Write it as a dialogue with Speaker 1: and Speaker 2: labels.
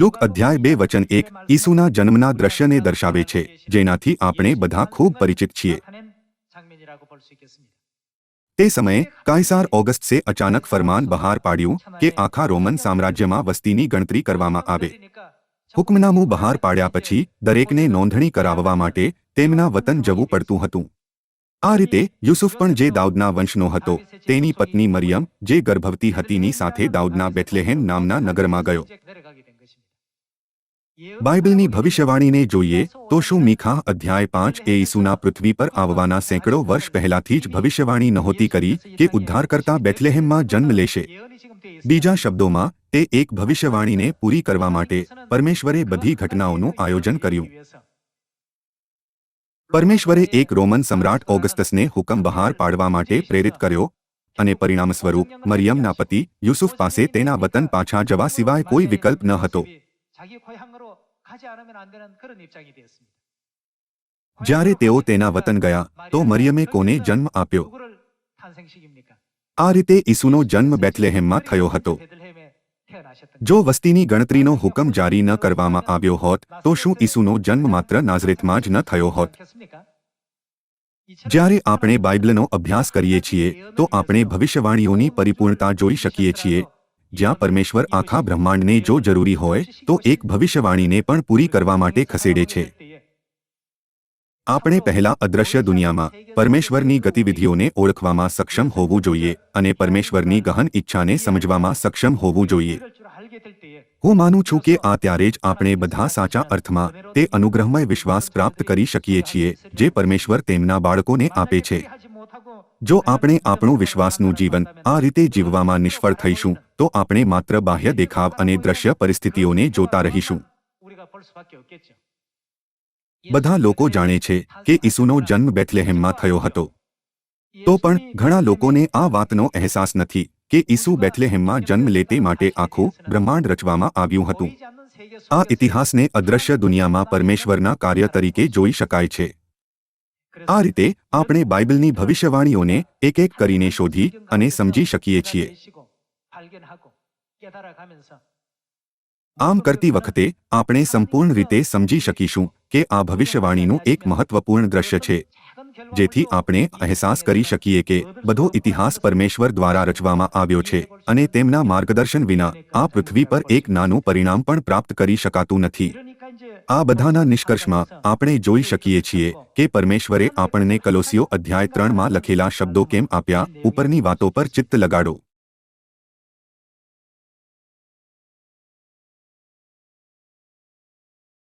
Speaker 1: Look અધ્યાય બે વચન એક, ઈસુના જન્મના દ્રશ્યને દર્શાવે છે, જેનાથી આપણે બધા ખૂબ પરિચિત છીએ. તે સમયે, કાયસાર ઓગસ્ટસે અચાનક ફરમાન બહાર પાડ્યું કે આખા રોમન સામ્રાજ્યમાં વસ્તીની ગણતરી કરવામાં આવે. હુકમનામું બહાર પાડ્યા પછી, દરેકને નોંધણી કરાવવા માટે તેમના વતન જવું પડતું હતું. આ રીતે, યુસુફ પણ જે દાઉદના વંશનો હતો, તેની પત્ની મરિયમ, જે ગર્ભવતી હતીની સાથે દાઉદના બેથલેહેમ નામના નગરમાં ગયો. બાઇબલની ભવિષ્યવાણીને જોઈએ તો શું મીખા અધ્યાય પાંચ એ ઈસુના પૃથ્વી પર આવવાના સેંકડો વર્ષ પહેલાથી જ ભવિષ્યવાણી નહોતી કરી કે ઉદ્ધારકર્તા બેથલેહેમમાં જન્મ લેશે. બીજા શબ્દોમાં, તે એક ભવિષ્યવાણીને પૂરી કરવા માટે પરમેશ્વરે બધી ઘટનાઓનું આયોજન કર્યું. પરમેશ્વરે એક રોમન સમ્રાટ ઓગસ્ટસને હુકમ બહાર પાડવા માટે પ્રેરિત કર્યો અને પરિણામ સ્વરૂપ મરિયમના પતિ યુસુફ પાસે તેના વતન પાછા જવા સિવાય કોઈ વિકલ્પ ન હતો. જ્યારે તેઓ તેના વતન ગયા તો મરિયમે કોને જન્મ આપ્યો આ રીતે ઈસુનો જન્મ બેથલેહેમમાં થયો હતો જો વસ્તીની ગણતરીનો હુકમ જારી ન કરવામાં આવ્યો હોત તો શું ઈસુનો જન્મ માત્ર નાઝરેથમાં જ ન થયો હોત જ્યારે આપણે બાઇબલનો અભ્યાસ કરીએ છીએ તો આપણે ભવિષ્યવાણીઓની પરિપૂર્ણતા જોઈ શકીએ છીએ જ્યાં પરમેશ્વર આખા બ્રહ્માંડને જો જરૂરી હોય, તો એક ભવિષ્યવાણીને પણ પૂરી કરવા માટે ખસેડે છે. આપણે પહેલા અદ્રશ્ય દુનિયામાં પરમેશ્વરની ગતિવિધિઓને ઓળખવામાં સક્ષમ હોવું જોઈએ અને પરમેશ્વરની ગહન ઈચ્છાને સમજવામાં સક્ષમ હોવું જોઈએ. હું માનું છું કે આ ત્યારે જ આપણે બધા સાચા અર્થમાં તે અનુગ્રહમય વિશ્વાસ પ્રાપ્ત કરી શકીએ છીએ જે પરમેશ્વર તેમના બાળકોને આપે છે. જો આપણે આપણું વિશ્વાસનું જીવન આ રીતે જીવવામાં નિષ્ફળ થઈશું, તો આપણે માત્ર બાહ્ય દેખાવ અને દ્રશ્ય પરિસ્થિતિઓને જોતા રહીશું. બધા લોકો જાણે છે કે ઈસુનો જન્મ બેથલેહેમમાં થયો હતો. તો પણ ઘણા લોકોને આ વાતનો અહેસાસ નથી કે ઈસુ બેથલેહેમમાં જન્મ લે તે માટે આખું બ્રહ્માંડ રચવામાં આવ્યું હતું. આ ઇતિહાસને અદ્રશ્ય દુનિયામાં પરમેશ્વરના કાર્ય તરીકે જોઈ શકાય છે. આ રીતે આપણે બાઇબલની ભવિષ્યવાણીઓને એક એક કરીને શોધી અને સમજી શકીએ છીએ. આમ કરતી વખતે આપણે સંપૂર્ણ રીતે સમજી શકીશું કે આ ભવિષ્યવાણીનું એક મહત્વપૂર્ણ દ્રશ્ય છે, જેથી આપણે અહેસાસ કરી શકીએ કે બધો ઇતિહાસ પરમેશ્વર દ્વારા રચવામાં આવ્યો છે અને તેમના માર્ગદર્શન વિના આ પૃથ્વી પર એક નાનું પરિણામ પણ પ્રાપ્ત કરી શકાતું નથી. આ બધાના નિષ્કર્ષમાં આપણે જોઈ શકીએ છીએ કે પરમેશ્વરે આપણને કલોસીઓ અધ્યાય ત્રણમાં લખેલા શબ્દો કેમ આપ્યા? ઉપરની વાતો પર ચિત્ત લગાડો.